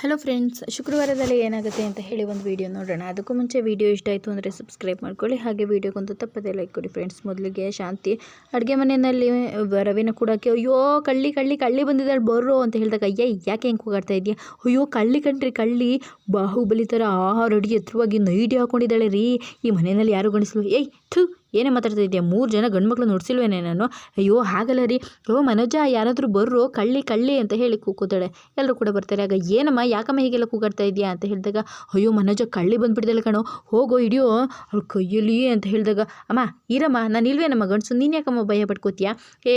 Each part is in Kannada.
ಹಲೋ ಫ್ರೆಂಡ್ಸ್ ಶುಕ್ರವಾರದಲ್ಲಿ ಏನಾಗುತ್ತೆ ಅಂತ ಹೇಳಿ ಒಂದು ವಿಡಿಯೋ ನೋಡೋಣ. ಅದಕ್ಕೂ ಮುಂಚೆ ವೀಡಿಯೋ ಇಷ್ಟ ಆಯಿತು ಅಂದರೆ ಸಬ್ಸ್ಕ್ರೈಬ್ ಮಾಡ್ಕೊಳ್ಳಿ. ಹಾಗೆ ವೀಡಿಯೋಗೊಂದು ತಪ್ಪದೇ ಲೈಕ್ ಕೊಡಿ ಫ್ರೆಂಡ್ಸ್ ಮೊದಲಿಗೆ ಶಾಂತಿ. ಅಡುಗೆ ಮನೆಯಲ್ಲಿ ರವಿನ ಕೂಡಕ್ಕೆ, ಅಯ್ಯೋ, ಕಳ್ಳಿ ಕಳ್ಳಿ ಕಳ್ಳಿ ಬಂದಿದ್ದಾಳೆ ಬರ್ರೋ ಅಂತ ಹೇಳಿದಾಗ, ಅಯ್ಯ, ಯಾಕೆ ಹೆಂಗೆ ಕೂಗಾಡ್ತಾ ಇದೆಯಾ ಅಯ್ಯೋ, ಕಳ್ಳಿ ಕಣ್ರಿ, ಕಳ್ಳಿ. ಬಾಹುಬಲಿ ಥರ ಆಹಾರ ಅಡುಗೆ ಎತ್ತರವಾಗಿ ನೈಟಿ ಹಾಕೊಂಡಿದ್ದಾಳೆ ರೀ. ಈ ಮನೆಯಲ್ಲಿ ಯಾರು ಗಣಿಸಲು ಏಯ್, ಥು ಏನೇ ಮಾತಾಡ್ತಾ ಇದೆಯಾ ಮೂರು ಜನ ಗಂಡು ಮಕ್ಕಳು ನೋಡ್ಸಿಲ್ವೇನೆ ನಾನು? ಅಯ್ಯೋ, ಹಾಗಲ್ಲ ರೀ. ಓ, ಮನೋಜ, ಯಾರಾದರೂ ಬರ್ರೋ, ಕಳ್ಳಿ ಕಳ್ಳಿ ಅಂತ ಹೇಳಿ ಕೂಕೋತಾಳೆ. ಎಲ್ಲರೂ ಕೂಡ ಬರ್ತಾರೆ. ಆಗ ಏನಮ್ಮ, ಯಾಕಮ್ಮ ಹೀಗೆಲ್ಲ ಕೂಗಾಡ್ತಾ ಇದೆಯಾ ಅಂತ ಹೇಳಿದಾಗ, ಅಯ್ಯೋ, ಮನೋಜ ಕಳ್ಳಿ ಬಂದುಬಿಡ್ದಲ್ಲ ಕಣೋ. ಹೋಗೋ, ಹಿಡಿಯೋ. ಅವ್ಳ ಕೈಯಲ್ಲಿ ಅಂತ ಹೇಳಿದಾಗ, ಅಮ್ಮ, ಇರಮ್ಮ, ನಾನು ಇಲ್ವೇ ನಮ್ಮ ಗಂಡಸು? ನೀನು ಯಾಕಮ್ಮ ಭಯ ಪಡ್ಕೋತೀಯಾ ಏ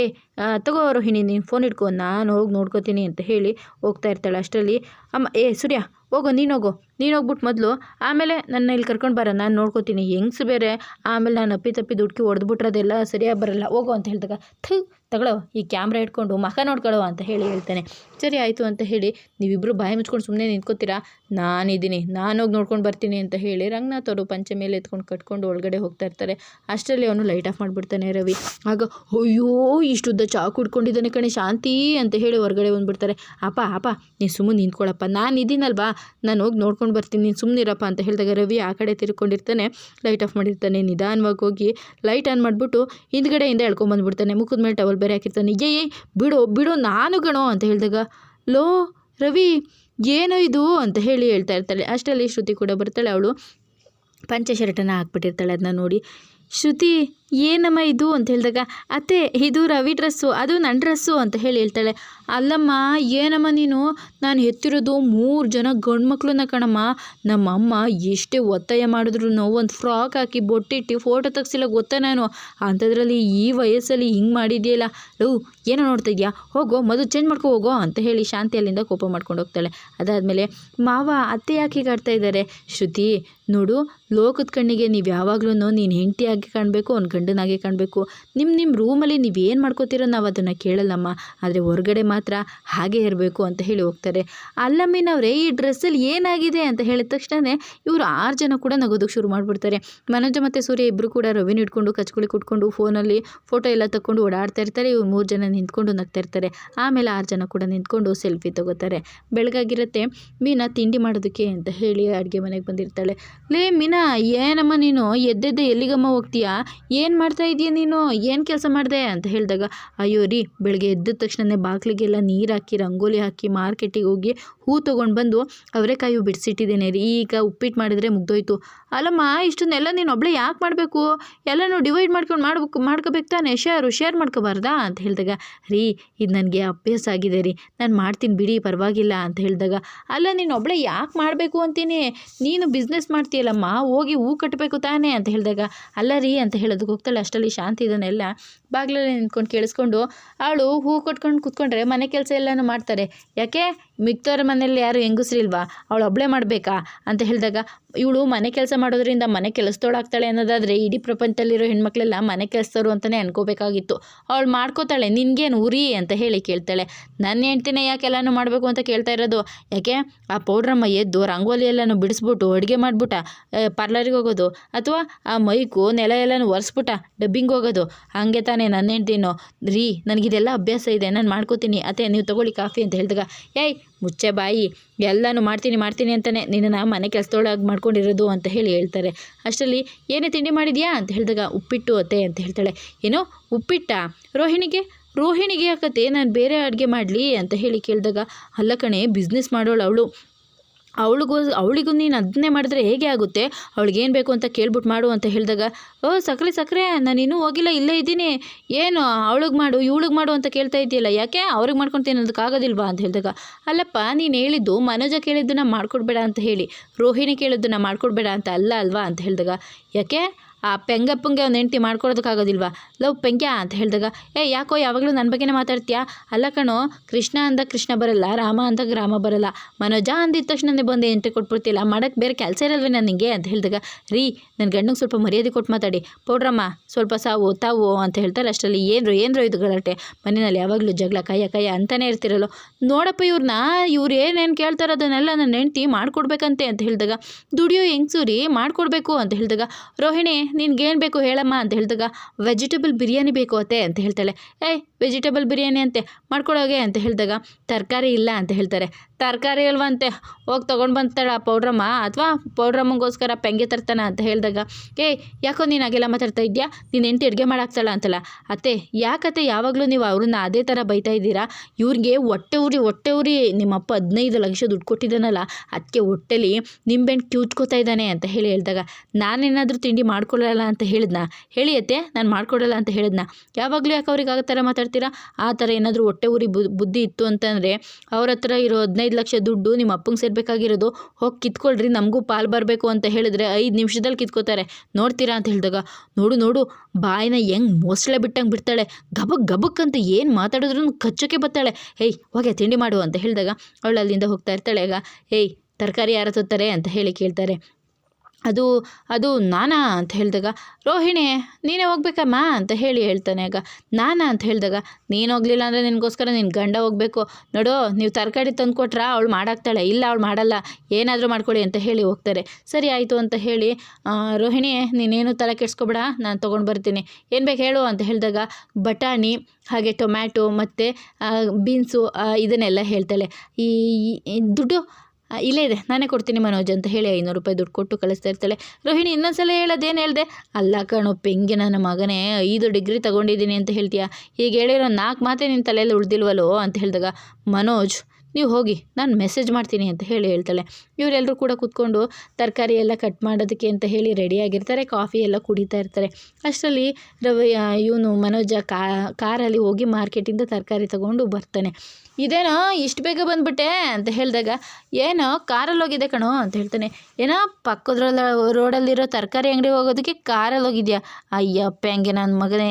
ತಗೋ ರೋಹಿಣಿ, ನೀನು ಫೋನ್ ಇಟ್ಕೊ ನಾನು ಹೋಗಿ ನೋಡ್ಕೋತೀನಿ ಅಂತ ಹೇಳಿ ಹೋಗ್ತಾ ಇರ್ತಾಳೆ ಅಷ್ಟರಲ್ಲಿ. ಅಮ್ಮ, ಏ, ಸೂರ್ಯ ಹೋಗೋ, ನೀನು ಹೋಗು. ನೀನು ಹೋಗ್ಬಿಟ್ಟು ಮೊದಲು. ಆಮೇಲೆ ನನ್ನ ಇಲ್ಲಿ ಕರ್ಕೊಂಡು ಬರೋ, ನಾನು ನೋಡ್ಕೋತೀನಿ. ಹೆಂಗ್ಸು ಬೇರೆ? ಆಮೇಲೆ ನಾನು ಅಪ್ಪಿ ತಪ್ಪಿ ದುಡ್ಕಿ ಹೊಡೆದ್ಬಿಟ್ರೆ ಅದೆಲ್ಲ ಸರಿಯಾಗಿ ಬರಲ್ಲ. ಹೋಗು ಅಂತ ಹೇಳಿದಾಗ ಥು ತಗೊಳ್ಳೋ, ಈ ಕ್ಯಾಮ್ರಾ ಇಟ್ಕೊಂಡು ಮಖ ನೋಡ್ಕೊಳ್ಳೋ ಅಂತ ಹೇಳಿ ಹೇಳ್ತಾನೆ. ಸರಿ ಆಯಿತು ಅಂತ ಹೇಳಿ ನೀವಿಬ್ಬರು ಬಾಯಿ ಮುಚ್ಕೊಂಡು ಸುಮ್ಮನೆ ನಿಂತ್ಕೋತೀರಾ? ನಾನಿದ್ದೀನಿ ನಾನು ಹೋಗಿ ನೋಡ್ಕೊಂಡು ಬರ್ತೀನಿ ಅಂತ ಹೇಳಿ ರಂಗನಾಥ್ ಅವರು ಪಂಚೆ ಮೇಲೆ ಎತ್ಕೊಂಡು ಕಟ್ಕೊಂಡು ಒಳಗಡೆ ಹೋಗ್ತಾ ಇರ್ತಾರೆ. ಅಷ್ಟರಲ್ಲಿ ಅವನು ಲೈಟ್ ಆಫ್ ಮಾಡಿಬಿಡ್ತಾನೆ ರವಿ. ಆಗ, ಅಯ್ಯೋ, ಇಷ್ಟುದ್ದ ಚಾ ಕುಡ್ಕೊಂಡಿದ್ದಾನೆ ಕಣೆ, ಶಾಂತಿ ಅಂತ ಹೇಳಿ ಹೊರಗಡೆ ಬಂದುಬಿಡ್ತಾರೆ. ಅಪ್ಪ ಅಪ್ಪ, ನೀನು ಸುಮ್ಮನೆ ನಿಂತ್ಕೊಳ್ಳಪ್ಪ ನಾನು ಇದ್ದೀನಲ್ವಾ ನಾನು ಹೋಗಿ ನೋಡ್ಕೊಂಡು ಬರ್ತೀನಿ ನೀನು ಸುಮ್ಮನಿರಪ್ಪ ಅಂತ ಹೇಳಿದಾಗ ರವಿ ಆ ಕಡೆ ತಿರ್ಕೊಂಡಿರ್ತಾನೆ ಲೈಟ್ ಆಫ್ ಮಾಡಿರ್ತಾನೆ, ನಿಧಾನವಾಗಿ ಹೋಗಿ ಲೈಟ್ ಆನ್ ಮಾಡಿಬಿಟ್ಟು ಹಿಂದ್ಗಡೆಯಿಂದ ಎಳ್ಕೊಂಬಂದ್ಬಿಡ್ತಾನೆ. ಮುಖದ ಮೇಲೆ ಟವಲ್ ಬೇರೆ ಹಾಕಿರ್ತಾನೆ ಏಯ್, ಬಿಡು ಬಿಡು ನಾನು ಗಣೋ ಅಂತ ಹೇಳಿದಾಗ, ಲೋ, ರವಿ, ಏನು ಇದು? ಅಂತ ಹೇಳಿ ಹೇಳ್ತಾ ಇರ್ತಾಳೆ. ಅಷ್ಟರಲ್ಲಿ ಶ್ರುತಿ ಕೂಡ ಬರ್ತಾಳೆ. ಅವಳು ಪಂಚ ಶರ್ಟನ್ನು ಹಾಕ್ಬಿಟ್ಟಿರ್ತಾಳೆ. ಅದನ್ನ ನೋಡಿ, ಶ್ರುತಿ ಏನಮ್ಮ ಇದು ಅಂತ ಹೇಳಿದಾಗ, ಅತ್ತೆ, ಇದು ರವಿ ಡ್ರೆಸ್ಸು, ಅದು ನನ್ನ ಡ್ರೆಸ್ಸು ಅಂತ ಹೇಳಿ ಹೇಳ್ತಾಳೆ. ಅಲ್ಲಮ್ಮ, ಏನಮ್ಮ ನೀನು? ನಾನು ಎತ್ತಿರೋದು ಮೂರು ಜನ ಗಂಡು ಮಕ್ಕಳನ್ನ ಕಣಮ್ಮ. ನಮ್ಮಮ್ಮ ಎಷ್ಟೇ ಒತ್ತಾಯ ಮಾಡಿದ್ರು ಒಂದು ಫ್ರಾಕ್ ಹಾಕಿ ಬೊಟ್ಟಿಟ್ಟು ಫೋಟೋ ತೆಗ್ಸಿಲ್ಲ ಗೊತ್ತಾ ನಾನು? ಅಂಥದ್ರಲ್ಲಿ ಈ ವಯಸ್ಸಲ್ಲಿ ಹಿಂಗೆ ಮಾಡಿದೆಯಲ್ಲ? ಲವ್ ಏನೋ ನೋಡ್ತಾ ಇದೆಯಾ? ಹೋಗೋ, ಮದು ಚೇಂಜ್ ಮಾಡ್ಕೊ ಹೋಗೋ ಅಂತ ಹೇಳಿ ಶಾಂತಿ ಅಲ್ಲಿಂದ ಕೋಪ ಮಾಡ್ಕೊಂಡು ಹೋಗ್ತಾಳೆ. ಅದಾದಮೇಲೆ, ಮಾವ, ಅತ್ತೆ ಯಾಕೆ ಕಾಡ್ತಾ ಇದ್ದಾರೆ ಶ್ರುತಿ, ನೋಡು, ಲೋಕದ ಕಣ್ಣಿಗೆ ನೀವು ಯಾವಾಗಲೂ ನೀನು ಹೆಂಡತಿಯಾಗಿ ಕಾಣಬೇಕು ಅವ್ನು ಗಂಡನಾಗೆ ಕಾಣಬೇಕು. ನಿಮ್ಮ ನಿಮ್ಮ ರೂಮಲ್ಲಿ ನೀವು ಏನು ಮಾಡ್ಕೋತೀರೋ ನಾವು ಅದನ್ನು ಕೇಳಲ್ಲಮ್ಮ. ಆದರೆ ಹೊರಗಡೆ ಮಾತ್ರ ಹಾಗೆ ಇರಬೇಕು ಅಂತ ಹೇಳಿ ಹೋಗ್ತಾರೆ. ಅಲ್ಲಮ್ಮಿನವರೇ, ಈ ಡ್ರೆಸ್ಸಲ್ಲಿ ಏನಾಗಿದೆ ಅಂತ ಹೇಳಿದ ತಕ್ಷಣ ಇವರು ಆರು ಜನ ಕೂಡ ನಗೋದಕ್ಕೆ ಶುರು ಮಾಡಿಬಿಡ್ತಾರೆ. ಮನೋಜ ಮತ್ತು ಸೂರ್ಯ ಇಬ್ಬರು ಕೂಡ ರವಿನ ಇಟ್ಕೊಂಡು ಕಚ್ಕುಳಿ ಕುಟ್ಕೊಂಡು ಫೋನಲ್ಲಿ ಫೋಟೋ ಎಲ್ಲ ತಗೊಂಡು ಓಡಾಡ್ತಾ ಇರ್ತಾರೆ. ಇವ್ರು ಮೂರು ಜನ ನಿಂತ್ಕೊಂಡು ನಗ್ತಾ ಇರ್ತಾರೆ. ಆಮೇಲೆ ಆರು ಜನ ಕೂಡ ನಿಂತ್ಕೊಂಡು ಸೆಲ್ಫಿ ತಗೋತಾರೆ. ಬೆಳಗಾಗಿರುತ್ತೆ, ಮೀನಾ ತಿಂಡಿ ಮಾಡೋದಕ್ಕೆ ಅಂತ ಹೇಳಿ ಅಡುಗೆ ಮನೆಗೆ ಬಂದಿರ್ತಾಳೆ. ಲೇ ಮೀನಾ, ಏನಮ್ಮ ನೀನು? ಎದ್ದೆದ್ದೆ ಎಲ್ಲಿಗಮ್ಮ ಹೋಗ್ತೀಯಾ? ಏನು ಮಾಡ್ತಾ ಇದೀಯ ನೀನು? ಏನು ಕೆಲಸ ಮಾಡಿದೆ? ಅಂತ ಹೇಳಿದಾಗ, ಅಯ್ಯೋ ರೀ, ಬೆಳಗ್ಗೆ ಎದ್ದ ತಕ್ಷಣನೇ ಬಾಗಿಲಿಗೆಲ್ಲ ನೀರು ಹಾಕಿ, ರಂಗೋಲಿ ಹಾಕಿ, ಮಾರ್ಕೆಟಿಗೆ ಹೋಗಿ ಹೂ ತೊಗೊಂಡು ಬಂದು ಅವರೆಕಾಯಿ ಬಿಡಿಸಿಟ್ಟಿದ್ದೇನೆ ರೀ. ಈಗ ಉಪ್ಪಿಟ್ಟು ಮಾಡಿದರೆ ಮುಗ್ದೋಯ್ತು. ಅಲ್ಲಮ್ಮ, ಇಷ್ಟನ್ನೆಲ್ಲ ನೀನು ಒಬ್ಬಳೇ ಯಾಕೆ ಮಾಡಬೇಕು? ಎಲ್ಲನೂ ಡಿವೈಡ್ ಮಾಡ್ಕೊಂಡು ಮಾಡ್ಬೇಕು, ಮಾಡ್ಕೋಬೇಕು ತಾನೆ? ಶೇರು, ಶೇರ್ ಮಾಡ್ಕೋಬಾರ್ದಾ? ಅಂತ ಹೇಳಿದಾಗ, ರೀ, ಇದು ನನಗೆ ಅಭ್ಯಾಸ ಆಗಿದೆ ರೀ. ನಾನು ಮಾಡ್ತೀನಿ ಬಿಡಿ, ಪರವಾಗಿಲ್ಲ ಅಂತ ಹೇಳಿದಾಗ, ಅಲ್ಲ ನೀನು ಒಬ್ಬಳೇ ಯಾಕೆ ಮಾಡಬೇಕು ಅಂತೀನಿ? ನೀನು ಬಿಸ್ನೆಸ್ ಮಾಡ್ತೀಯಲ್ಲಮ್ಮ, ಹೋಗಿ ಹೂ ಕಟ್ಟಬೇಕು ತಾನೇ? ಅಂತ ಹೇಳಿದಾಗ, ಅಲ್ಲ ರೀ ಅಂತ ಹೇಳೋದಕ್ಕೆ ಹೋಗ್ತಾಳೆ ಅಷ್ಟರಲ್ಲಿ ಶಾಂತಿ ಇದನ್ನೆಲ್ಲ ಬಾಗಿಲಲ್ಲಿ ನಿಂತ್ಕೊಂಡು ಕೇಳಿಸ್ಕೊಂಡು ಅವಳು ಹೂ ಕೊಟ್ಕೊಂಡು ಕೂತ್ಕೊಂಡ್ರೆ ಮನೆ ಕೆಲಸ ಎಲ್ಲನೂ ಮಾಡ್ತಾರೆ. ಯಾಕೆ? ಮಿಕ್ತವ್ರ ಮನೆಯಲ್ಲಿ ಯಾರು ಹೆಂಗಸ್ರಿಲ್ವಾ? ಅವಳು ಒಬ್ಬಳೇ ಮಾಡಬೇಕಾ? ಅಂತ ಹೇಳಿದಾಗ ಇವಳು ಮನೆ ಕೆಲಸ ಮಾಡೋದ್ರಿಂದ ಮನೆ ಕೆಲಸದೋಳಾಗ್ತಾಳೆ ಅನ್ನೋದಾದರೆ ಇಡೀ ಪ್ರಪಂಚದಲ್ಲಿರೋ ಹೆಣ್ಮಕ್ಳೆಲ್ಲ ಮನೆ ಕೆಲಸದವರು ಅಂತಲೇ ಅನ್ಕೋಬೇಕಾಗಿತ್ತು. ಅವಳು ಮಾಡ್ಕೋತಾಳೆ, ನಿನಗೇನು ಉರಿ ಅಂತ ಹೇಳಿ ಕೇಳ್ತಾಳೆ. ನನ್ನ ಹೆಂಡ್ತಿನೇ ಯಾಕೆ ಎಲ್ಲನೂ ಮಾಡಬೇಕು ಅಂತ ಕೇಳ್ತಾ ಇರೋದು? ಯಾಕೆ? ಆ ಪೌಡ್ರಮ್ಮ ಎದ್ದು ರಂಗೋಲಿ ಎಲ್ಲನೂ ಬಿಡಿಸ್ಬಿಟ್ಟು ಅಡುಗೆ ಮಾಡಿಬಿಟ್ಟ ಪಾರ್ಲರಿಗೆ ಹೋಗೋದು? ಅಥವಾ ಆ ಮೈಕು, ನೆಲ ಎಲ್ಲನೂ ಒರೆಸ್ಬಿಟ್ಟ, ಡಬ್ಬಿಂಗ್ ಹೋಗೋದು? ಹಾಗೆ ತಾನೇ ನನ್ನ ಹೆಂಡ್ತಿನೋ? ರೀ, ನನಗಿದೆಲ್ಲ ಅಭ್ಯಾಸ ಇದೆ, ನಾನು ಮಾಡ್ಕೋತೀನಿ. ಅತ್ತೆ, ನೀವು ತಗೊಳ್ಳಿ ಕಾಫಿ ಅಂತ ಹೇಳಿದಾಗ, ಏಯ್ ಮುಚ್ಚೆ ಬಾಯಿ, ಎಲ್ಲನೂ ಮಾಡ್ತೀನಿ ಮಾಡ್ತೀನಿ ಅಂತಲೇ ನಿನ್ನನ್ನು ಮನೆ ಕೆಲಸದೊಳಗೆ ಮಾಡ್ಕೊಂಡಿರೋದು ಅಂತ ಹೇಳಿ ಹೇಳ್ತಾರೆ. ಅಷ್ಟರಲ್ಲಿ, ಏನೇ ತಿಂಡಿ ಮಾಡಿದ್ಯಾ? ಅಂತ ಹೇಳಿದಾಗ, ಉಪ್ಪಿಟ್ಟು ಅತ್ತೆ ಅಂತ ಹೇಳ್ತಾಳೆ. ಏನೋ, ಉಪ್ಪಿಟ್ಟ? ರೋಹಿಣಿಗೆ? ರೋಹಿಣಿಗೆ ಯಾಕತ್ತೆ? ನಾನು ಬೇರೆ ಅಡುಗೆ ಮಾಡಲಿ ಅಂತ ಹೇಳಿ ಕೇಳಿದಾಗ, ಅಲ್ಲ ಕಣೆ ಬಿಸ್ನೆಸ್ ಮಾಡೋಳು ಅವಳು. ಅವಳಿಗೂ ಅವಳಿಗೂ ನೀನು ಅದನ್ನೇ ಮಾಡಿದ್ರೆ ಹೇಗೆ ಆಗುತ್ತೆ? ಅವಳಿಗೇನು ಬೇಕು ಅಂತ ಕೇಳ್ಬಿಟ್ಟು ಮಾಡು ಅಂತ ಹೇಳಿದಾಗ, ಓ ಸಕ್ಕರೆ ಸಕ್ಕರೆ ನಾನು ಇನ್ನೂ ಹೋಗಿಲ್ಲ, ಇಲ್ಲೇ ಇದ್ದೀನಿ. ಏನು, ಅವಳಿಗೆ ಮಾಡು, ಇವಳಿಗೆ ಮಾಡು ಅಂತ ಕೇಳ್ತಾ ಇದ್ದೀಯಲ್ಲ, ಯಾಕೆ? ಅವ್ರಿಗೆ ಮಾಡ್ಕೊಳ್ತೀನಿ ಅನ್ನೋದಕ್ಕಾಗೋದಿಲ್ವಾ ಅಂತ ಹೇಳಿದಾಗ, ಅಲ್ಲಪ್ಪ, ನೀನು ಹೇಳಿದ್ದು ಮನೋಜ ಕೇಳಿದ್ದನ್ನ ಮಾಡ್ಕೊಡ್ಬೇಡ ಅಂತ ಹೇಳಿ, ರೋಹಿಣಿ ಕೇಳಿದ್ದನ್ನ ಮಾಡ್ಕೊಡ್ಬೇಡ ಅಂತ ಅಲ್ಲ ಅಲ್ವಾ? ಅಂತ ಹೇಳಿದಾಗ, ಯಾಕೆ? ಆ ಪೆಂಗಪ್ಪಂಗೆ ಒಂದು ಹೆಂಡ್ತಿ ಮಾಡ್ಕೊಡೋದಕ್ಕಾಗೋದಿಲ್ವಾ? ಲವ್ ಪೆಂಗ್ಯ ಅಂತ ಹೇಳಿದಾಗ, ಏ, ಯಾಕೋ ಯಾವಾಗಲೂ ನನ್ನ ಬಗ್ಗೆನೇ ಮಾತಾಡ್ತೀಯಾ? ಅಲ್ಲ ಕಣೋ, ಕೃಷ್ಣ ಅಂದ ಕೃಷ್ಣ ಬರಲ್ಲ, ರಾಮ ಅಂದ ರಾಮ ಬರಲ್ಲ. ಮನೋಜ ಅಂದಿದ ತಕ್ಷಣನೇ ಬಂದು ಎಂಟ್ರಿ ಕೊಟ್ಬಿಡ್ತಿಲ್ಲ ಮಾಡೋಕ್ಕೆ ಬೇರೆ ಕೆಲಸ ಇರಲ್ವೇ ನನಗೆ ಅಂತ ಹೇಳಿದಾಗ, ರೀ ನನ್ನ ಗಂಡಂಗೆ ಸ್ವಲ್ಪ ಮರ್ಯಾದೆ ಕೊಟ್ಟು ಮಾತಾಡಿ. ಪೌಡ್ರಮ್ಮ, ಸ್ವಲ್ಪ ಸಾವು, ತಾವು ಅಂತ ಹೇಳ್ತಾರೆ, ಅಷ್ಟರಲ್ಲಿ ಏನ್ರು ಏನ್ರು ಇದು ಗಲಾಟೆ. ಮನೆಯಲ್ಲಿ ಯಾವಾಗಲೂ ಜಗಳ ಕಯ್ಯ ಕಯ್ಯ ಅಂತಾನೆ ಇರ್ತಿರಲ್ಲೋ. ನೋಡಪ್ಪ ಇವ್ರನ್ನ ಇವ್ರು ಏನೇನು ಕೇಳ್ತಾರೋ ಅದನ್ನೆಲ್ಲ ನನ್ನ ಹೆಂಡ್ತಿ ಮಾಡ್ಕೊಡ್ಬೇಕಂತೆ ಅಂತ ಹೇಳಿದಾಗ, ದುಡಿಯೋ ಹೆಂಗ್ಸು ರೀ, ಮಾಡ್ಕೊಡ್ಬೇಕು ಅಂತ ಹೇಳಿದಾಗ, ರೋಹಿಣಿ ನಿನ್ಗೇನು ಬೇಕು ಹೇಳಮ್ಮ ಅಂತ ಹೇಳಿದಾಗ, ವೆಜಿಟೇಬಲ್ ಬಿರಿಯಾನಿ ಬೇಕು ಅತ್ತೆ ಅಂತ ಹೇಳ್ತಾಳೆ. ಏಯ್, ವೆಜಿಟೇಬಲ್ ಬಿರಿಯಾನಿ ಅಂತೆ ಮಾಡ್ಕೊಡೋಗೆ ಅಂತ ಹೇಳಿದಾಗ, ತರಕಾರಿ ಇಲ್ಲ ಅಂತ ಹೇಳ್ತಾರೆ. ತರಕಾರಿ ಅಲ್ವಂತೆ ಹೋಗಿ ತೊಗೊಂಡು ಬಂತಾಳ ಪೌಡ್ರಮ್ಮ, ಅಥವಾ ಪೌಡ್ರಮ್ಮಗೋಸ್ಕರ ಪೆಂಗೆ ತರ್ತಾನ ಅಂತ ಹೇಳಿದಾಗ, ಏಯ್, ಯಾಕೋ ನೀನು ಹಾಗೆಲ್ಲ ಮಾತಾಡ್ತಾ ಇದೆಯಾ? ನೀನು ಎಂಟು ಅಡುಗೆ ಮಾಡಾಕ್ತಾಳ ಅಂತಲ್ಲ. ಅತ್ತೆ, ಯಾಕತ್ತೆ ಯಾವಾಗಲೂ ನೀವು ಅವ್ರನ್ನ ಅದೇ ಥರ ಬೈತಾ ಇದ್ದೀರಾ? ಇವ್ರಿಗೆ ಹೊಟ್ಟೆ ಉರಿ ಹೊಟ್ಟೆ ಉರಿ ನಿಮ್ಮಪ್ಪ ಹದಿನೈದು ಲಕ್ಷ ದುಡ್ಡು ಕೊಟ್ಟಿದ್ದಾನಲ್ಲ ಅದಕ್ಕೆ ಹೊಟ್ಟೆಲಿ ನಿಂಬೆಣ್ಣು ಕ್ಯೂಚ್ಕೋತಾ ಇದ್ದಾನೆ ಅಂತ ಹೇಳಿ ಹೇಳಿದಾಗ, ನಾನೇನಾದರೂ ತಿಂಡಿ ಮಾಡ್ಕೊಳ್ಳಲ್ಲ ಅಂತ ಹೇಳಿದ್ನ? ಹೇಳಿಯತ್ತೆ, ನಾನು ಮಾಡ್ಕೊಡಲ್ಲ ಅಂತ ಹೇಳಿದ್ನ? ಯಾವಾಗಲೂ ಯಾಕೆ ಅವ್ರಿಗೆ ಆ ಥರ ಮಾತಾಡ್ತೀರಾ? ಆ ಥರ ಏನಾದರೂ ಹೊಟ್ಟೆ ಉರಿ ಬುದ್ಧಿ ಇತ್ತು ಅಂತಂದರೆ ಅವ್ರ ಹತ್ರ ಇರೋ ಹದಿನೈದು ಲಕ್ಷ ದುಡ್ಡು ನಿಮ್ಮ ಅಪ್ಪಂಗೆ ಸೇರಬೇಕಾಗಿರೋದು ಹೋಗಿ ಕಿತ್ಕೊಳ್ರಿ, ನಮಗೂ ಪಾಲು ಬರಬೇಕು ಅಂತ ಹೇಳಿದ್ರೆ ಐದು ನಿಮಿಷದಲ್ಲಿ ಕಿತ್ಕೋತಾರೆ. ನೋಡ್ತೀರಾ ಅಂತ ಹೇಳಿದಾಗ, ನೋಡು ನೋಡು, ಬಾಯಿನ ಹೆಂಗೆ ಮೋಸಳೆ ಬಿಟ್ಟಂಗೆ ಬಿಡ್ತಾಳೆ. ಗಬಕ್ ಗಬಕ್ ಅಂತ ಏನು ಮಾತಾಡಿದ್ರು ಕಚ್ಚೋಕೆ ಬರ್ತಾಳೆ. ಹೇಯ್ ಹೋಗೆ ತಿಂಡಿ ಮಾಡು ಅಂತ ಹೇಳಿದಾಗ, ಅವಳು ಅಲ್ಲಿಂದ ಹೋಗ್ತಾ ಇರ್ತಾಳೆ. ಈಗ ಏಯ್, ತರಕಾರಿ ಯಾರು ತೋತಾರೆ ಅಂತ ಹೇಳಿ ಕೇಳ್ತಾರೆ. ಅದು ಅದು ನಾನಾ ಅಂತ ಹೇಳಿದಾಗ, ರೋಹಿಣಿ, ನೀನೇ ಹೋಗ್ಬೇಕಮ್ಮ ಅಂತ ಹೇಳಿ ಹೇಳ್ತಾನೆ ಆಗ. ನಾನಾ ಅಂತ ಹೇಳಿದಾಗ, ನೀನು ಹೋಗ್ಲಿಲ್ಲ ಅಂದರೆ ನಿನಗೋಸ್ಕರ ನಿನ್ನ ಗಂಡ ಹೋಗಬೇಕು. ನೋಡು, ನೀವು ತರಕಾರಿ ತಂದು ಕೊಟ್ರಾ ಅವಳು ಮಾಡಾಕ್ತಾಳೆ. ಇಲ್ಲ, ಅವಳು ಮಾಡಲ್ಲ. ಏನಾದರೂ ಮಾಡ್ಕೊಳ್ಳಿ ಅಂತ ಹೇಳಿ ಹೋಗ್ತಾರೆ. ಸರಿ ಆಯಿತು ಅಂತ ಹೇಳಿ ರೋಹಿಣಿ, ನೀನೇನು ತಲೆ ಕೆಡ್ಸ್ಕೊಬೇಡ. ನಾನು ತೊಗೊಂಡು ಬರ್ತೀನಿ. ಏನು ಬೇಕು ಹೇಳು ಅಂತ ಹೇಳಿದಾಗ, ಬಟಾಣಿ, ಹಾಗೆ ಟೊಮ್ಯಾಟೊ ಮತ್ತು ಬೀನ್ಸು ಇದನ್ನೆಲ್ಲ ಹೇಳ್ತಾಳೆ. ಈ, ದುಡ್ಡು ಇಲ್ಲೇ ಇದೆ, ನಾನೇ ಕೊಡ್ತೀನಿ ಮನೋಜ್ ಅಂತ ಹೇಳಿ ಐನೂರು ರೂಪಾಯಿ ದುಡ್ಡು ಕೊಟ್ಟು ಕಳಿಸ್ತಾ ಇರ್ತಾಳೆ. ರೋಹಿಣಿ, ಇನ್ನೊಂದ್ಸಲ ಹೇಳೋದೇನು ಹೇಳಿದೆ? ಅಲ್ಲ ಕಣೋ, ಪೆಂಗೆ ನನ್ನ ಮಗನೇ, ಐದು ಡಿಗ್ರಿ ತಗೊಂಡಿದ್ದೀನಿ ಅಂತ ಹೇಳ್ತೀಯ? ಈಗ ಹೇಳಿರೋ ನಾಲ್ಕು ಮಾತೇ ನಿನ್ನ ತಲೆಯಲ್ಲಿ ಉಳ್ದಿಲ್ವಲ್ಲೋ ಅಂತ ಹೇಳಿದಾಗ, ಮನೋಜ್ ನೀವು ಹೋಗಿ, ನಾನು ಮೆಸೇಜ್ ಮಾಡ್ತೀನಿ ಅಂತ ಹೇಳಿ ಹೇಳ್ತಾಳೆ. ಇವರೆಲ್ಲರೂ ಕೂಡ ಕೂತ್ಕೊಂಡು ತರಕಾರಿ ಎಲ್ಲ ಕಟ್ ಮಾಡೋದಕ್ಕೆ ಅಂತ ಹೇಳಿ ರೆಡಿಯಾಗಿರ್ತಾರೆ ಕಾಫಿ ಎಲ್ಲ ಕುಡಿತಾ ಇರ್ತಾರೆ. ಅಷ್ಟರಲ್ಲಿ ರವಿ ಇವನು ಮನೋಜ ಕಾರಲ್ಲಿ ಹೋಗಿ ಮಾರ್ಕೆಟಿಂದ ತರಕಾರಿ ತಗೊಂಡು ಬರ್ತಾನೆ. ಇದೇನೋ ಇಷ್ಟು ಬೇಗ ಬಂದ್ಬಿಟ್ಟೆ ಅಂತ ಹೇಳಿದಾಗ, ಏನೋ ಕಾರಲ್ಲಿ ಹೋಗಿದೆ ಕಣೋ ಅಂತ ಹೇಳ್ತಾನೆ. ಏನೋ ಪಕ್ಕದ್ರಲ್ಲ, ರೋಡಲ್ಲಿರೋ ತರಕಾರಿ ಅಂಗಡಿ ಹೋಗೋದಕ್ಕೆ ಕಾರಲ್ಲಿ ಹೋಗಿದ್ಯಾ? ಅಯ್ಯಪ್ಪ, ಹಂಗೆ ನನ್ನ ಮಗನೇ.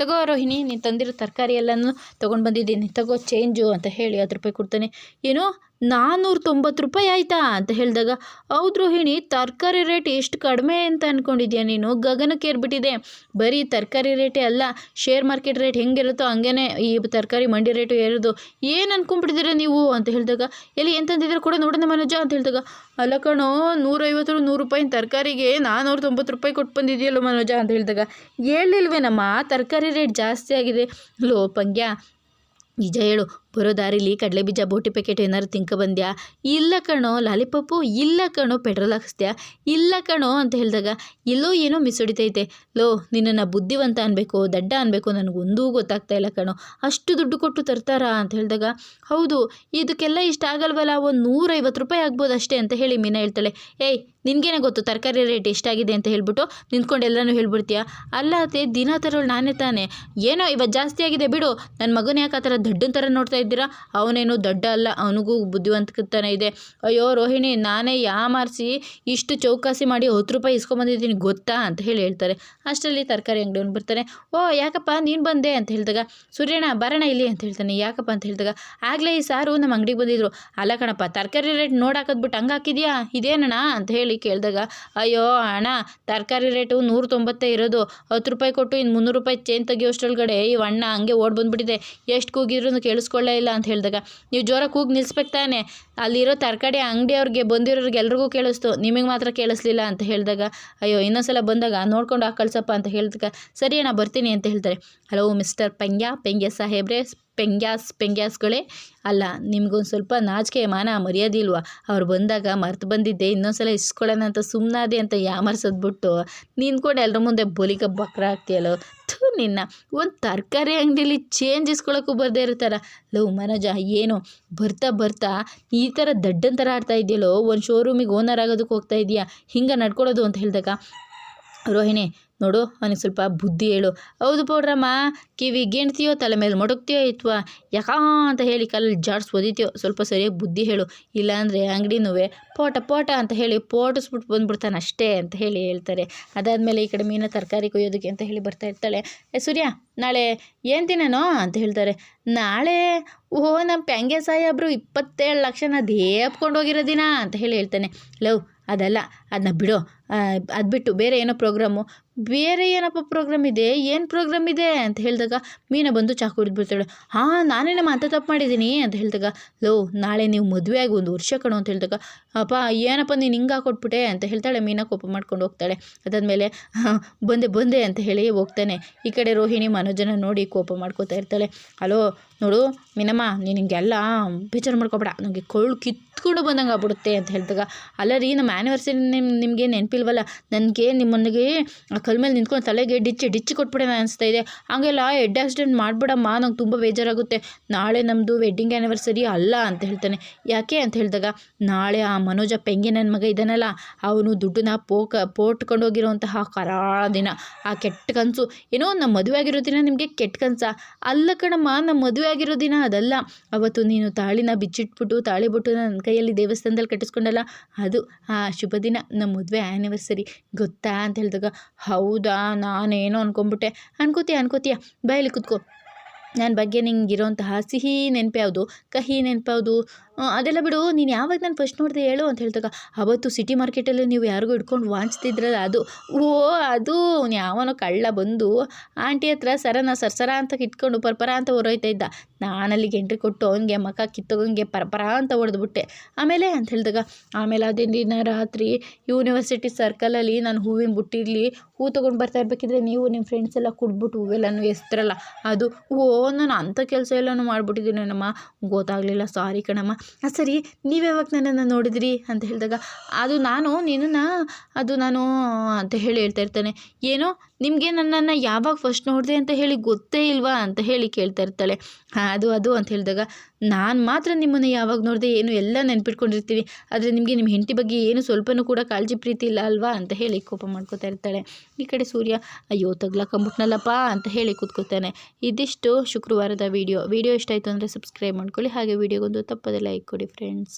ತಗೋ ರೋಹಿಣಿ, ನೀನು ತಂದಿರೋ ತರಕಾರಿ ಎಲ್ಲನೂ ತೊಗೊಂಡು ಬಂದಿದ್ದೀನಿ. ತಗೋ ಚೇಂಜು ಅಂತ ಹೇಳಿ ಹತ್ತು ರೂಪಾಯಿ ಕೊಡ್ತಾನೆ. ಏನು ನಾನ್ನೂರ ತೊಂಬತ್ತು ರೂಪಾಯಿ ಆಯಿತಾ ಅಂತ ಹೇಳಿದಾಗ ಹೌದು ರೋಹಿಣಿ ತರಕಾರಿ ರೇಟ್ ಎಷ್ಟು ಕಡಿಮೆ ಅಂತ ಅಂದ್ಕೊಂಡಿದ್ಯಾ ನೀನು? ಗಗನಕ್ಕೆ ಏರ್ಬಿಟ್ಟಿದೆ. ಬರೀ ತರಕಾರಿ ರೇಟೇ ಅಲ್ಲ, ಶೇರ್ ಮಾರ್ಕೆಟ್ ರೇಟ್ ಹೆಂಗಿರುತ್ತೋ ಹಂಗೇ ಈ ತರಕಾರಿ ಮಂಡಿ ರೇಟು ಏರೋದು ಏನು ಅಂದ್ಕೊಂಡ್ಬಿಟ್ಟಿದ್ದೀರ ನೀವು? ಅಂತ ಹೇಳಿದಾಗ, ಎಲ್ಲಿ ಎಂತಂದಿದ್ರೆ ಕೂಡ ನೋಡೋಣ ಮನೋಜ, ಅಂತ ಹೇಳಿದಾಗ, ಅಲ್ಲ ಕಣೋ, ನೂರೈವತ್ತು ನೂರು ರೂಪಾಯಿ ತರಕಾರಿಗೆ ನಾನ್ನೂರ ತೊಂಬತ್ತು ರೂಪಾಯಿ ಕೊಟ್ಟು ಬಂದಿದೆಯಲ್ಲ ಮನೋಜ, ಅಂತ ಹೇಳಿದಾಗ ಹೇಳಿಲ್ವೇನಮ್ಮ ತರಕಾರಿ ರೇಟ್ ಜಾಸ್ತಿ ಆಗಿದೆ. ಲೋ, ಪಂಗ್ಯ, ನಿಜ ಹೇಳು ಬರೋ ದಾರಿಲಿ ಕಡಲೆ ಬೀಜ, ಬೋಟಿ ಪ್ಯಾಕೆಟ್ ಏನಾರು ತಿಂಕ ಬಂದ್ಯಾ? ಇಲ್ಲ ಕಣೋ, ಲಾಲಿಪಾಪು, ಇಲ್ಲ ಕಣೋ, ಪೆಟ್ರೋಲ್ ಹಾಕಿಸ್ದ್ಯಾ ಇಲ್ಲ ಕಣೋ ಅಂತ ಹೇಳಿದಾಗ ಎಲ್ಲೋ ಏನೋ ಮಿಸ್ ಹೊಡಿತೈತೆ ಲೋ, ನಿನ್ನನ್ನು ಬುದ್ಧಿವಂತ ಅನ್ಬೇಕು, ದಡ್ಡ ಅನ್ಬೇಕು, ನನಗೊಂದೂ ಗೊತ್ತಾಗ್ತಾ ಇಲ್ಲ ಕಣೋ. ಅಷ್ಟು ದುಡ್ಡು ಕೊಟ್ಟು ತರ್ತಾರಾ ಅಂತ ಹೇಳಿದಾಗ, ಹೌದು, ಇದಕ್ಕೆಲ್ಲ ಇಷ್ಟ ಆಗಲ್ವಲ್ಲ, ಒಂದು ನೂರೈವತ್ತು ರೂಪಾಯಿ ಆಗ್ಬೋದು ಅಷ್ಟೇ ಅಂತ ಹೇಳಿ ಮೀನಾ ಹೇಳ್ತಾಳೆ. ಏಯ್, ನಿನಗೇನೆ ಗೊತ್ತು, ತರಕಾರಿ ರೇಟ್ ಎಷ್ಟಾಗಿದೆ ಅಂತ ಹೇಳ್ಬಿಟ್ಟು ನಿಂತ್ಕೊಂಡು ಎಲ್ಲನೂ ಹೇಳ್ಬಿಡ್ತೀಯಾ? ಅಲ್ಲ ಅತ್ತೆ, ದಿನ ತರೋಳು ನಾನೇ ತಾನೇ. ಏನೋ ಇವತ್ತು ಜಾಸ್ತಿ ಆಗಿದೆ ಬಿಡು ನನ್ನ ಮಗನ ಯಾಕೆ ಆ ಥರ ದಡ್ಡನ ಥರ ನೋಡ್ತಾ ಇದ್ದೀರಾ? ಅವನೇನು ದೊಡ್ಡ ಅಲ್ಲ, ಅವನಿಗೂ ಬುದ್ಧಿವಂತಕತನ ಇದೆ. ಅಯ್ಯೋ ರೋಹಿಣಿ, ನಾನೇ ಯಾಮಾರಿಸಿ ಇಷ್ಟು ಚೌಕಾಸಿ ಮಾಡಿ ಹತ್ತು ರೂಪಾಯಿ ಇಸ್ಕೊಂಬಂದಿದ್ದೀನಿ ಗೊತ್ತಾ ಅಂತ ಹೇಳಿ ಹೇಳ್ತಾರೆ. ಅಷ್ಟರಲ್ಲಿ ತರಕಾರಿ ಅಂಗಡಿಯವ್ನು ಬರ್ತಾನೆ, ಓ ಯಾಕಪ್ಪ ನೀನು ಬಂದೆ ಅಂತ ಹೇಳಿದಾಗ, ಸೂರ್ಯಣ್ಣ ಬರೋಣ ಇಲ್ಲಿ ಅಂತ ಹೇಳ್ತಾನೆ. ಯಾಕಪ್ಪ ಅಂತ ಹೇಳಿದಾಗ, ಆಗಲೇ ಈ ಸಾರು ನಮ್ಮ ಅಂಗಡಿಗೆ ಬಂದಿದ್ರು. ಅಲ್ಲ ಕಣಪ್ಪ, ತರಕಾರಿ ರೇಟ್ ನೋಡಾಕದ್ಬಿಟ್ಟು ಹಂಗೆ ಹಾಕಿದ್ಯಾ? ಇದೇನಣ್ಣ ಅಂತ ಹೇಳಿ ಕೇಳಿದಾಗ, ಅಯ್ಯೋ ಅಣ್ಣ, ತರಕಾರಿ ರೇಟು ನೂರು ತೊಂಬತ್ತೇ ಇರೋದು. ಹತ್ತು ರೂಪಾಯಿ ಕೊಟ್ಟು ಇನ್ನು ಮುನ್ನೂರು ರೂಪಾಯಿ ಚೇನ್ ತೆಗಿಯೋಷ್ಟೊಳಗಡೆ ಈ ಅಣ್ಣ ಹಂಗೆ ಓಡ್ ಬಂದ್ಬಿಟ್ಟಿದೆ. ಎಷ್ಟು ಕೂಗಿದ್ರು ಕೇಳಿಸ್ಕೊಳ್ಳೇ ಇಲ್ಲ ಅಂತ ಹೇಳಿದಾಗ, ನೀವು ಜೋರಾಗಿ ಕೂಗಿ ನಿಲ್ಲಿಸ್ಬೇಕು ತಾನೆ. ಅಲ್ಲಿರೋ ತರಕಾರಿ ಅಂಗಡಿಯವ್ರಿಗೆ ಬಂದಿರೋರಿಗೆ ಎಲ್ರಿಗೂ ಕೇಳಿಸ್ತು. ನಿಮಗೆ ಮಾತ್ರ ಕೇಳಿಸ್ಲಿಲ್ಲ ಅಂತ ಹೇಳಿದಾಗ, ಅಯ್ಯೋ, ಇನ್ನೊಂದ್ಸಲ ಬಂದಾಗ ನೋಡ್ಕೊಂಡು ಹಾಕಿ ಕಳ್ಸಪ್ಪ ಅಂತ ಹೇಳಿದಾಗ, ಸರಿ ನಾ ಬರ್ತೀನಿ ಅಂತ ಹೇಳ್ತಾರೆ. ಹಲೋ, ಮಿಸ್ಟರ್ ಪೆಂಗ್ಯ ಪೆಂಗ್ಯ ಸಾಹೇಬ್ರೆ, ಪೆಂಗ್ಯಾಸ್, ಪೆಂಗ್ಯಾಸ್ಗಳೇ. ಅಲ್ಲ, ನಿಮ್ಗೊಂದು ಸ್ವಲ್ಪ ನಾಚಿಕೆ, ಮಾನ, ಮರ್ಯಾದೆ ಇಲ್ವಾ? ಅವ್ರು ಬಂದಾಗ ಮರ್ತು ಬಂದಿದ್ದೆ, ಇನ್ನೊಂದ್ಸಲ ಇಸ್ಕೊಳ್ಳೋಣ ಅಂತ ಸುಮ್ಮನಾದೆ ಅಂತ ಯಾಮರ್ಸದ್ಬಿಟ್ಟು, ನೀನು ಕೂಡ ಎಲ್ಲರ ಮುಂದೆ ಬೊಲಿಗೆ ಬಕ್ರ ಆಗ್ತೀಯಲ್ಲೋ? ನಿನ್ನ ಒಂದು ತರಕಾರಿ ಅಂಗಡಿಲಿ ಚೇಂಜ್ ಇಸ್ಕೊಳ್ಳೋಕ್ಕೂ ಬರದೇ ಇರ್ತಾರ. ಲವ್ ಮನೋಜ, ಏನು? ಬರ್ತಾ ಬರ್ತಾ ಈ ಥರ ದಡ್ಡನ ಥರ ಆಡ್ತಾ ಇದೆಯಲ್ಲೋ? ಒಂದು ಶೋರೂಮಿಗೆ ಓನರ್ ಆಗೋದಕ್ಕೆ ಹೋಗ್ತಾ ಇದೆಯಾ? ಹಿಂಗೆ ನಡ್ಕೊಳ್ಳೋದು ಅಂತ ಹೇಳಿದಾಗ, ರೋಹಿಣಿ ನೋಡು, ಅವನಿಗೆ ಸ್ವಲ್ಪ ಬುದ್ಧಿ ಹೇಳು. ಹೌದು ಪೌಡ್ರಮ್ಮ, ಕಿವಿ ಗೆಣ್ತೀಯೋ, ತಲೆ ಮೇಲೆ ಮೊಡಗ್ತೀಯೋ ಇತ್ವಾ? ಯಾಕಾ ಅಂತ ಹೇಳಿ ಕಲ್ಲಲ್ಲಿ ಜಾಡ್ಸ್ ಒದಿತೀಯೋ? ಸ್ವಲ್ಪ ಸರಿಯಾಗಿ ಬುದ್ಧಿ ಹೇಳು. ಇಲ್ಲಾಂದರೆ ಅಂಗಡಿನೂ ಪೋಟ ಪೋಟ ಅಂತ ಹೇಳಿ ಪೋಟಿಸ್ಬಿಟ್ಟು ಬಂದ್ಬಿಡ್ತಾನೆ ಅಷ್ಟೇ ಅಂತ ಹೇಳಿ ಹೇಳ್ತಾರೆ. ಅದಾದಮೇಲೆ ಈ ಕಡೆ ಮೀನ ತರಕಾರಿ ಕೊಯ್ಯೋದಕ್ಕೆ ಅಂತ ಹೇಳಿ ಬರ್ತಾ ಇರ್ತಾಳೆ. ಏ, ಸೂರ್ಯ, ನಾಳೆ ಏನು ತಿನ್ನೋ ಅಂತ ಹೇಳ್ತಾರೆ. ನಾಳೆ? ಓಹೋ ನಮ್ಮ ಪ್ಯಾಂಗೆ ಸಾಹೇಬ್ರು ಇಪ್ಪತ್ತೇಳು ಲಕ್ಷನ ದೇಪ್ಕೊಂಡು ಹೋಗಿರೋ ದಿನ ಅಂತ ಹೇಳಿ ಹೇಳ್ತಾನೆ. ಲವ್, ಅದಲ್ಲ. ಅದನ್ನ ಬಿಡು. ಅದು ಬಿಟ್ಟು ಬೇರೆ ಏನೋ ಪ್ರೋಗ್ರಾಮು. ಬೇರೆ ಏನಪ್ಪ ಪ್ರೋಗ್ರಾಮ್ ಇದೆ? ಏನು ಪ್ರೋಗ್ರಾಮ್ ಇದೆ? ಅಂತ ಹೇಳಿದಾಗ, ಮೀನಾ ಬಂದು ಚಾಕು ಹಿಡಿದ್ಬಿಡ್ತಾಳೆ ಹಾಂ ನಾನೇನಮ್ಮ ಅಂತ ತಪ್ಪು ಮಾಡಿದ್ದೀನಿ ಅಂತ ಹೇಳಿದಾಗ, ಲೋ, ನಾಳೆ ನೀವು ಮದುವೆ ಆಗಿ ಒಂದು ವರ್ಷ ಕಣು ಅಂತ ಹೇಳಿದಾಗ, ಅಪ್ಪ, ಏನಪ್ಪ ನೀನು ಹಿಂಗೆ ಹಾಕೊಟ್ಬಿಟ್ಟೆ ಅಂತ ಹೇಳ್ತಾಳೆ. ಮೀನಾ ಕೋಪ ಮಾಡ್ಕೊಂಡು ಹೋಗ್ತಾಳೆ. ಅದಾದಮೇಲೆ ಬಂದೆ ಬಂದೆ ಅಂತ ಹೇಳಿ ಹೋಗ್ತಾನೆ. ಈ ಕಡೆ ರೋಹಿಣಿ, ಮನೋಜನ ನೋಡಿ ಕೋಪ ಮಾಡ್ಕೋತಾ ಇರ್ತಾಳೆ. ಹಲೋ, ನೋಡು, ಮೀನಮ್ಮ, ನೀನು ಹಿಂಗೆಲ್ಲ ಬೇಜಾರು ಮಾಡ್ಕೊಬೇಡ. ನನಗೆ ಕೊಳ್ಳು ಕಿತ್ಕೊಂಡು ಬಂದಂಗೆ ಆಗ್ಬಿಡುತ್ತೆ ಅಂತ ಹೇಳಿದಾಗ, ಅಲ್ಲ ರೀ, ನಮ್ಮ ಆ್ಯನಿವರ್ಸರಿ ನಿಮ್, ನಿಮಗೆ ನೆನಪಿಲ್ವಲ್ಲ? ನನಗೆ ನಿಮ್ಮನಿಗೆ ಕಲ್ ಮೇಲೆ ನಿಂತ್ಕೊಂಡು ತಲೆಗೆ ಡಿಚ್ಚಿ ಡಿಚ್ಚಿ ಕೊಟ್ಬಿಡೋಣ ಅನಿಸ್ತಾ ಇದೆ. ಹಾಗೆಲ್ಲ ಹೆಡ್ ಆಕ್ಸಿಡೆಂಟ್ ಮಾಡಿಬಿಡಮ್ಮ, ನಂಗೆ ತುಂಬ ಬೇಜಾರಾಗುತ್ತೆ. ನಾಳೆ ನಮ್ಮದು ವೆಡ್ಡಿಂಗ್ ಆ್ಯನಿವರ್ಸರಿ ಅಲ್ಲ ಅಂತ ಹೇಳ್ತಾನೆ. ಯಾಕೆ ಅಂತ ಹೇಳಿದಾಗ, ನಾಳೆ ಆ ಮನೋಜ ಪೆಂಗೆ ನನ್ನ ಮಗ ಇದ್ದಾನಲ್ಲ, ಅವನು ದುಡ್ಡನ್ನ ಪೋಕ ಹೋಗಿರೋಂತಹ ಕರಾಳ ದಿನ. ಆ ಕೆಟ್ಟ ಕನಸು. ಏನೋ ನಮ್ಮ ಮದುವೆ ಆಗಿರೋ ದಿನ ನಿಮಗೆ ಕೆಟ್ಟ ಕನಸ? ಅಲ್ಲ ಕಣಮ್ಮ ನಮ್ಮ ಮದುವೆ ಆಗಿರೋ ದಿನ ಅದಲ್ಲ. ಅವತ್ತು ನೀನು ತಾಳಿನ ಬಿಚ್ಚಿಟ್ಬಿಟ್ಟು ತಾಳಿ ಬಿಟ್ಟು ನನ್ನ ಕೈಯಲ್ಲಿ ದೇವಸ್ಥಾನದಲ್ಲಿ ಕಟ್ಟಿಸ್ಕೊಂಡಲ್ಲ, ಅದು ಆ ಶುಭ ದಿನ ನಮ್ಮ ಮದುವೆ ಆ್ಯನಿವರ್ಸರಿ ಗೊತ್ತಾ ಅಂತ ಹೇಳಿದಾಗ, ಹೌದಾ? ನಾನೇನೋ ಅನ್ಕೊಂಬಿಟ್ಟೆ. ಅನ್ಕೋತೀಯ ಅನ್ಕೋತೀಯ. ಬಾಯಲ್ಲಿ ಕೂತ್ಕೋ. ನನ್ನ ಬಗ್ಗೆ ನಿಂಗೆ ಇರೋಂತಹ ಸಿಹಿ ನೆನಪು ಯಾವುದು? ಕಹಿ ನೆನಪು ಯಾವುದು? ಅದೆಲ್ಲ ಬಿಡು, ನೀನು ಯಾವಾಗ ನಾನು ಫಸ್ಟ್ ನೋಡಿದೆ ಹೇಳು ಅಂತ ಹೇಳಿದಾಗ, ಅವತ್ತು ಸಿಟಿ ಮಾರ್ಕೆಟಲ್ಲಿ ನೀವು ಯಾರಿಗೂ ಹಿಡ್ಕೊಂಡು ವಾಂಚ್ತಿದ್ರಲ್ಲ, ಅದು, ಓ, ಅದು ಯಾವನೋ ಕಳ್ಳ ಬಂದು, ಆಂಟಿ ಹತ್ರ ಸರನ, ಸರ್ಸರ ಅಂತ ಇಟ್ಕೊಂಡು ಪರಪರ ಅಂತ ಹೊರೋಯ್ತಾ ಇದ್ದ. ನಾನಲ್ಲಿಗೆ ಎಂಟ್ರಿ ಕೊಟ್ಟು ಅವನಿಗೆ ಮಕ ಕಿತ್ತೋಗಂಗೆ ಪರಪರ ಅಂತ ಹೊಡೆದ್ಬಿಟ್ಟೆ. ಆಮೇಲೆ ಅಂತ ಹೇಳಿದಾಗ, ಆಮೇಲೆ ಅದೇ ದಿನ ರಾತ್ರಿ ಯೂನಿವರ್ಸಿಟಿ ಸರ್ಕಲಲ್ಲಿ ನಾನು ಹೂವಿನ ಬುಟ್ಟಿರಲಿ, ಹೂ ತೊಗೊಂಡು ಬರ್ತಾ ಇರ್ಬೇಕಿದ್ರೆ ನೀವು ನಿಮ್ಮ ಫ್ರೆಂಡ್ಸ್ ಎಲ್ಲ ಕುಡ್ಬಿಟ್ಟು ಹೂವೆಲ್ಲನೂ ಎಸ್ತ್ರಲ್ಲ. ಅದು, ಓ, ನಾನು ಅಂಥ ಕೆಲಸ ಎಲ್ಲನೂ ಮಾಡಿಬಿಟ್ಟಿದ್ದೀನೇನಮ್ಮ ಗೊತ್ತಾಗಲಿಲ್ಲ ಸಾರಿ ಕಣಮ್ಮ. ಸರಿ ನೀವು ಯಾವಾಗ ನನ್ನನ್ನು ನೋಡಿದ್ರಿ? ಅಂತ ಹೇಳಿದಾಗ, ಅದು ನಾನು, ನಿನ್ನನ್ನು, ಅದು ನಾನು, ಅಂತ ಹೇಳಿ ಹೇಳ್ತಾ ಇರ್ತಾನೆ. ಏನೋ ನಿಮಗೆ ನನ್ನನ್ನು ಯಾವಾಗ ಫಸ್ಟ್ ನೋಡಿದೆ ಅಂತ ಹೇಳಿ ಗೊತ್ತೇ ಇಲ್ವಾ ಅಂತ ಹೇಳಿ ಕೇಳ್ತಾ ಇರ್ತಾಳೆ. ಹಾಂ, ಅದು ಅದು ಅಂತ ಹೇಳಿದಾಗ, ನಾನು ಮಾತ್ರ ನಿಮ್ಮನ್ನು ಯಾವಾಗ ನೋಡಿದೆ ಏನು ಎಲ್ಲ ನೆನ್ಪಿಟ್ಕೊಂಡಿರ್ತೀವಿ. ಆದರೆ ನಿಮಗೆ ನಿಮ್ಮ ಹೆಂಡತಿ ಬಗ್ಗೆ ಏನು ಸ್ವಲ್ಪನೂ ಕೂಡ ಕಾಳಜಿ ಪ್ರೀತಿ ಇಲ್ಲ ಅಲ್ವಾ ಅಂತ ಹೇಳಿ ಕೋಪ ಮಾಡ್ಕೋತಾ ಇರ್ತಾಳೆ. ಈ ಕಡೆ ಸೂರ್ಯ, ಅಯ್ಯೋ ತಗ್ಲಾಕಂಬಿಟ್ನಲ್ಲಪ್ಪ ಅಂತ ಹೇಳಿ ಕೂತ್ಕೋತಾನೆ. ಇದಿಷ್ಟು ಶುಕ್ರವಾರದ ವಿಡಿಯೋ ವಿಡಿಯೋ ಇಷ್ಟ ಆಯಿತು ಅಂದರೆ ಸಬ್ಸ್ಕ್ರೈಬ್ ಮಾಡ್ಕೊಳ್ಳಿ. ಹಾಗೆ ವಿಡಿಯೋಗೊಂದು ತಪ್ಪದೆ ಲೈಕ್ ಕೊಡಿ ಫ್ರೆಂಡ್ಸ್